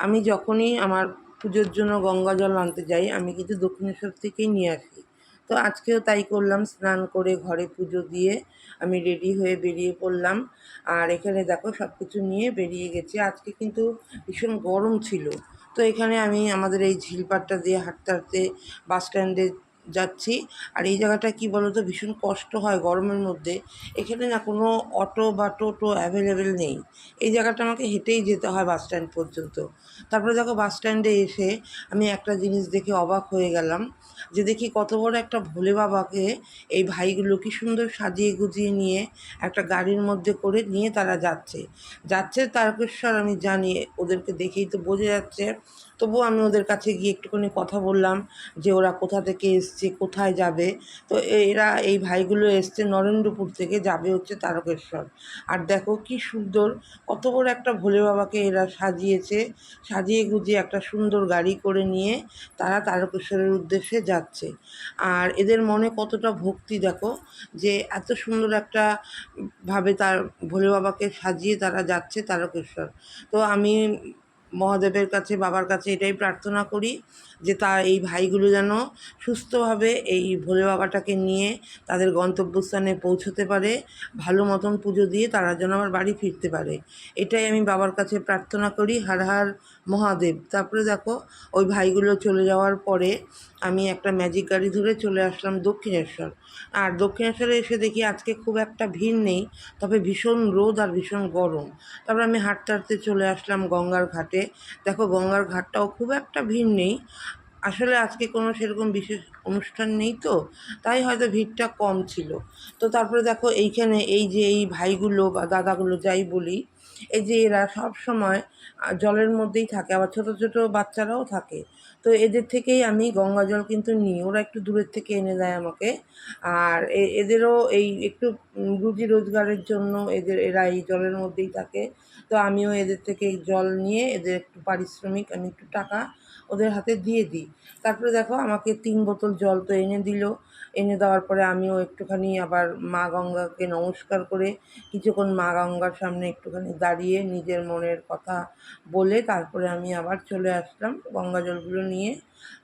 আমি যখনই আমার পুজোর জন্য গঙ্গা জল আনতে যাই, আমি কিন্তু দক্ষিণেশ্বর থেকেই নিয়ে আসি। তো আজকেও তাই করলাম, স্নান করে ঘরে পুজো দিয়ে আমি রেডি হয়ে বেরিয়ে পড়লাম। আর এখানে দেখো সব কিছু নিয়ে বেরিয়ে গেছি। আজকে কিন্তু ভীষণ গরম ছিল। তো এখানে আমি আমাদের এই ঝিলপাটটা দিয়ে হাঁটতে হাঁটতে বাস স্ট্যান্ডে যাচ্ছি। আর এই জায়গাটা কি বলতো, ভীষণ কষ্ট হয় গরমের মধ্যে। এখানে না কোনো অটো বা টোটো অ্যাভেলেবেল নেই। এই জায়গাটা আমাকে হেঁটেই যেতে হয় বাস স্ট্যান্ড পর্যন্ত। তারপরে দেখো বাস স্ট্যান্ডে এসে আমি একটা জিনিস দেখে অবাক হয়ে গেলাম যে দেখি কত বড় একটা ভোলে বাবাকে এই ভাইগুলো কি সুন্দর সাজিয়ে গুজিয়ে নিয়ে একটা গাড়ির মধ্যে করে নিয়ে তারা যাচ্ছে। যাচ্ছে তারকেশ্বর আমি জানি, ওদেরকে দেখেই তো বোঝা যাচ্ছে। তবুও আমি ওদের কাছে গিয়ে একটুখানি কথা বললাম যে ওরা কোথা থেকে এসছে, কোথায় যাবে। তো এরা, এই ভাইগুলো এসছে নরেন্দ্রপুর থেকে, যাবে হচ্ছে তারকেশ্বর। আর দেখো কি সুন্দর, কত বড় একটা ভোলে বাবাকে এরা সাজিয়েছে, সাজিয়ে গুজিয়ে একটা সুন্দর গাড়ি করে নিয়ে তারা তারকেশ্বরের উদ্দেশ্যে যাচ্ছে। আর এদের মনে কতটা ভক্তি দেখো, যে এত সুন্দর একটা ভাবে তার ভোলে বাবাকে সাজিয়ে তারা যাচ্ছে তারকেশ্বর। তো আমি মহাদেবের কাছে, বাবার কাছে এটাই প্রার্থনা করি যে তা, এই ভাইগুলো যেন সুস্থভাবে এই ভোলে বাবাটাকে নিয়ে তাদের গন্তব্যস্থানে পৌঁছতে পারে, ভালো মতন পুজো দিয়ে তারা যেন আমার বাড়ি ফিরতে পারে। এটাই আমি বাবার কাছে প্রার্থনা করি, হার হার মহাদেব। তারপরে দেখো, ওই ভাইগুলো চলে যাওয়ার পরে আমি একটা ম্যাজিক গাড়ি ধরে চলে আসলাম দক্ষিণেশ্বর। আর দক্ষিণেশ্বরে এসে দেখি আজকে খুব একটা ভিড় নেই, তবে ভীষণ রোদ আর ভীষণ গরম। তারপর আমি হাঁটতে হাঁটতে চলে আসলাম গঙ্গার ঘাটে। দেখো, গঙ্গার ঘাটটাও খুব একটা ভিড় নেই। আসলে আজকে কোনো সেরকম বিশেষ অনুষ্ঠান নেই তো, তাই হয়তো ভিড়টা কম ছিল। তো তারপরে দেখো, এইখানে এই যে এই ভাইগুলো বা দাদাগুলো যাই বলি এই যে এরা সব সময় জলের মধ্যেই থাকে, আবার ছোট ছোট বাচ্চারাও থাকে। তো এদের থেকেই আমি গঙ্গা জল কিন্তু নিই। ওরা একটু দূরের থেকে এনে দেয় আমাকে। আর এদেরও এই একটু রুজি রোজগারের জন্য এদের, এরা এই জলের মধ্যেই থাকে। তো আমিও এদের থেকে জল নিয়ে, এদের একটু পারিশ্রমিক, আমি একটু টাকা ওদের হাতে দিয়ে দিই। তারপরে দেখো আমাকে তিন বোতল জল তো এনে দিল। এনে দেওয়ার পরে আমিও একটুখানি আবার মা গঙ্গাকে নমস্কার করে কিছুক্ষণ মা গঙ্গার সামনে একটুখানি দাঁড়িয়ে নিজের মনের কথা বলে তারপরে আমি আবার চলে আসলাম গঙ্গা জলগুলো নিয়ে।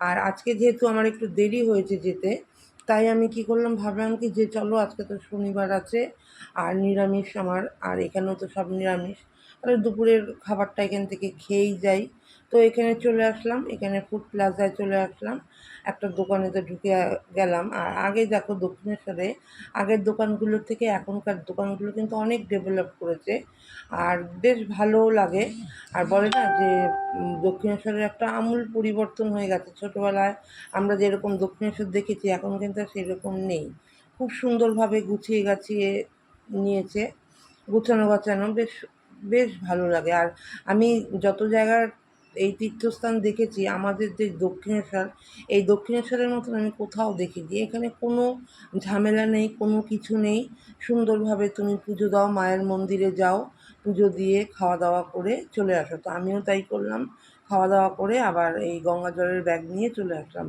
আর আজকে যেহেতু আমার একটু দেরি হয়েছে যেতে, তাই আমি কি করলাম, ভাবলাম কি যে চলো আজকে তো শনিবার আছে আর নিরামিষ আমার, আর এখানেও তো সব নিরামিষ। তাহলে দুপুরের খাবারটা এখান থেকে খেয়েই যাই। তো এখানে চলে আসলাম, এখানে ফুড প্লাজায় চলে আসলাম। একটা দোকানে তো ঢুকে গেলাম। আর আগে দেখো দক্ষিণেশ্বরে আগের দোকানগুলোর থেকে এখনকার দোকানগুলো কিন্তু অনেক ডেভেলপ করেছে। আর বেশ ভালোও লাগে। আর বলে না যে দক্ষিণেশ্বরের একটা আমূল পরিবর্তন হয়ে গেছে। ছোটোবেলায় আমরা যেরকম দক্ষিণেশ্বর দেখেছি, এখন কিন্তু সেরকম নেই। খুব সুন্দরভাবে গুছিয়ে গাছিয়ে নিয়েছে। গুছানো গাছানো বেশ বেশ ভালো লাগে। আর আমি যত জায়গার এই তীর্থস্থান দেখেছি, আমাদের যে দক্ষিণেশ্বর, এই দক্ষিণেশ্বরের মতন আমি কোথাও দেখিনি। এখানে কোনো ঝামেলা নেই, কোনো কিছু নেই। সুন্দরভাবে তুমি পুজো দাও, মায়ের মন্দিরে যাও, পুজো দিয়ে খাওয়া দাওয়া করে চলে আসো। তো আমিও তাই করলাম খাওয়া দাওয়া করে আবার এই গঙ্গা জলের ব্যাগ নিয়ে চলে আসলাম।